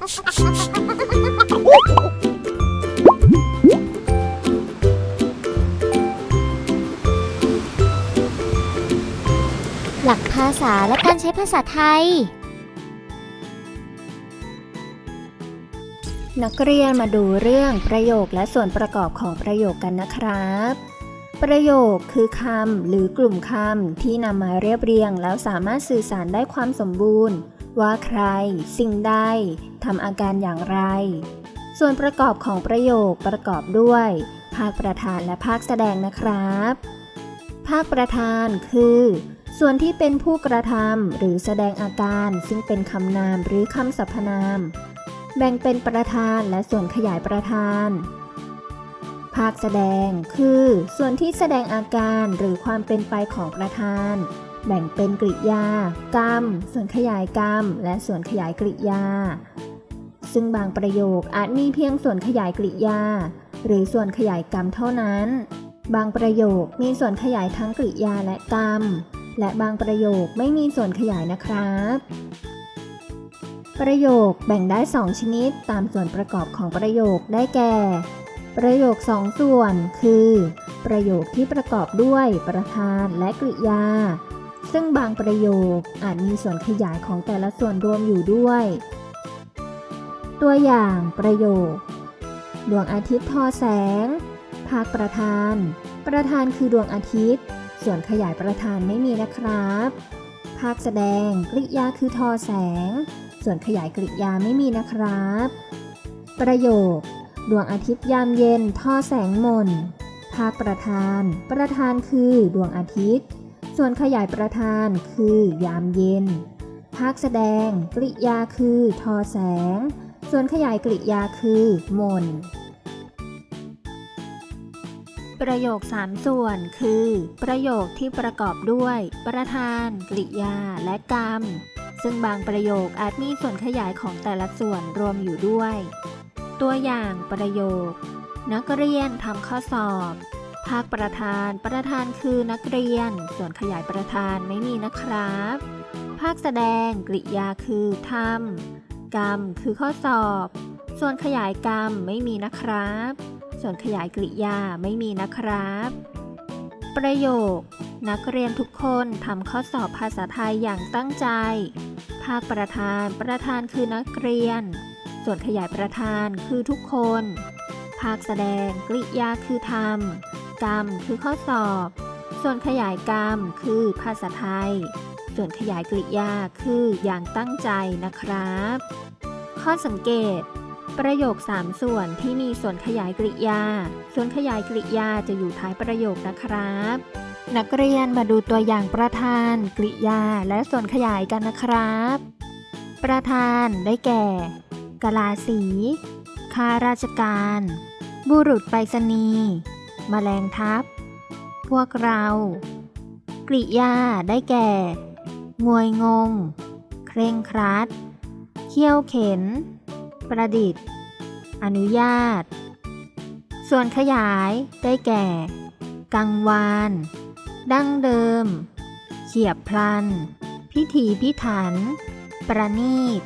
หลักภาษาและการใช้ภาษาไทย นักเรียนมาดูเรื่องประโยคและส่วนประกอบของประโยคกันนะครับ ประโยคคือคำหรือกลุ่มคำที่นำมาเรียบเรียง แล้วสามารถสื่อสารได้ความสมบูรณ์ ว่าใคร สิ่งใดทำอาการอย่างไร ส่วนประกอบของประโยคประกอบด้วย ภาคประธานและภาคแสดงนะครับ ภาคประธานคือ ส่วนที่เป็นผู้กระทำหรือแสดงอาการ ซึ่งเป็นคำนามหรือคำสรรพนาม แบ่งเป็นประธานและส่วนขยายประธานภาคแสดงคือส่วนที่แสดงอาการหรือความเป็นไปของประธาน แบ่งเป็นกริยา กรรม ส่วนขยายกรรม และส่วนขยายกริยา ซึ่งบางประโยคอาจมีเพียงส่วนขยายกริยา หรือส่วนขยายกรรมเท่านั้น บางประโยคมีส่วนขยายทั้งกริยาและกรรม และบางประโยคไม่มีส่วนขยายนะครับ ประโยคแบ่งได้ 2 ชนิดตามส่วนประกอบของประโยคได้แก่ ประโยค 2 ส่วน คือ ประโยคที่ประกอบด้วยประธานและกริยา ซึ่งบางประโยคอาจมีส่วนขยายของแต่ละส่วนรวมอยู่ด้วย ตัวอย่างประโยค ดวงอาทิตย์ทอแสง ภาคประธาน ประธานคือดวงอาทิตย์ ส่วนขยายประธานไม่มีนะครับ ภาคแสดงกริยาคือทอแสง ส่วนขยายกริยาไม่มีนะครับ ประโยค ดวงอาทิตย์ยามเย็นทอแสงมนภาคประธาน ประธานคือดวงอาทิตย์ ส่วนขยายประธานคือยามเย็น ภาคแสดง กริยาคือ ทอแสง ส่วนขยายกริยาคือมน ประโยค 3 ส่วนคือ ประโยคที่ประกอบด้วย ประธาน กริยา และกรรม ซึ่งบางประโยคอาจมีส่วนขยายของแต่ละส่วนรวมอยู่ด้วย ตัวอย่างประโยค นักเรียนทำข้อสอบ ภาคประธาน ประธานคือนักเรียน ส่วนขยายประธานไม่มีนะครับ ภาคแสดงกริยาคือทำกรรมคือข้อสอบ ส่วนขยายกรรมไม่มีนะครับ ส่วนขยายกริยาไม่มีนะครับ ประโยค นักเรียนทุกคนทำข้อสอบภาษาไทยอย่างตั้งใจ ภาคประธาน ประธานคือนักเรียน ส่วนขยายประธานคือทุกคนภาคแสดงกริยาคือทำ กรรมคือข้อสอบ ส่วนขยายกรรมคือภาษาไทย ส่วนขยายกริยาคืออย่างตั้งใจนะครับ ข้อสังเกต ประโยค 3 ส่วนที่มีส่วนขยายกริยา ส่วนขยายกริยาจะอยู่ท้ายประโยคนะครับ นักเรียนมาดูตัวอย่างประธาน กริยา และส่วนขยายกันนะครับ ประธานได้แก่กลาสีข้าราชการ บุรุษไปรษณีย์ แมลงทับ พวกเรา กริยาได้แก่ งวยงง เคร่งครัด เขี่ยวเข็น ประดิษฐ์ อนุญาต ส่วนขยายได้แก่ กังวาน ดั้งเดิมเฉียบพลัน พิถีพิถัน ประณีต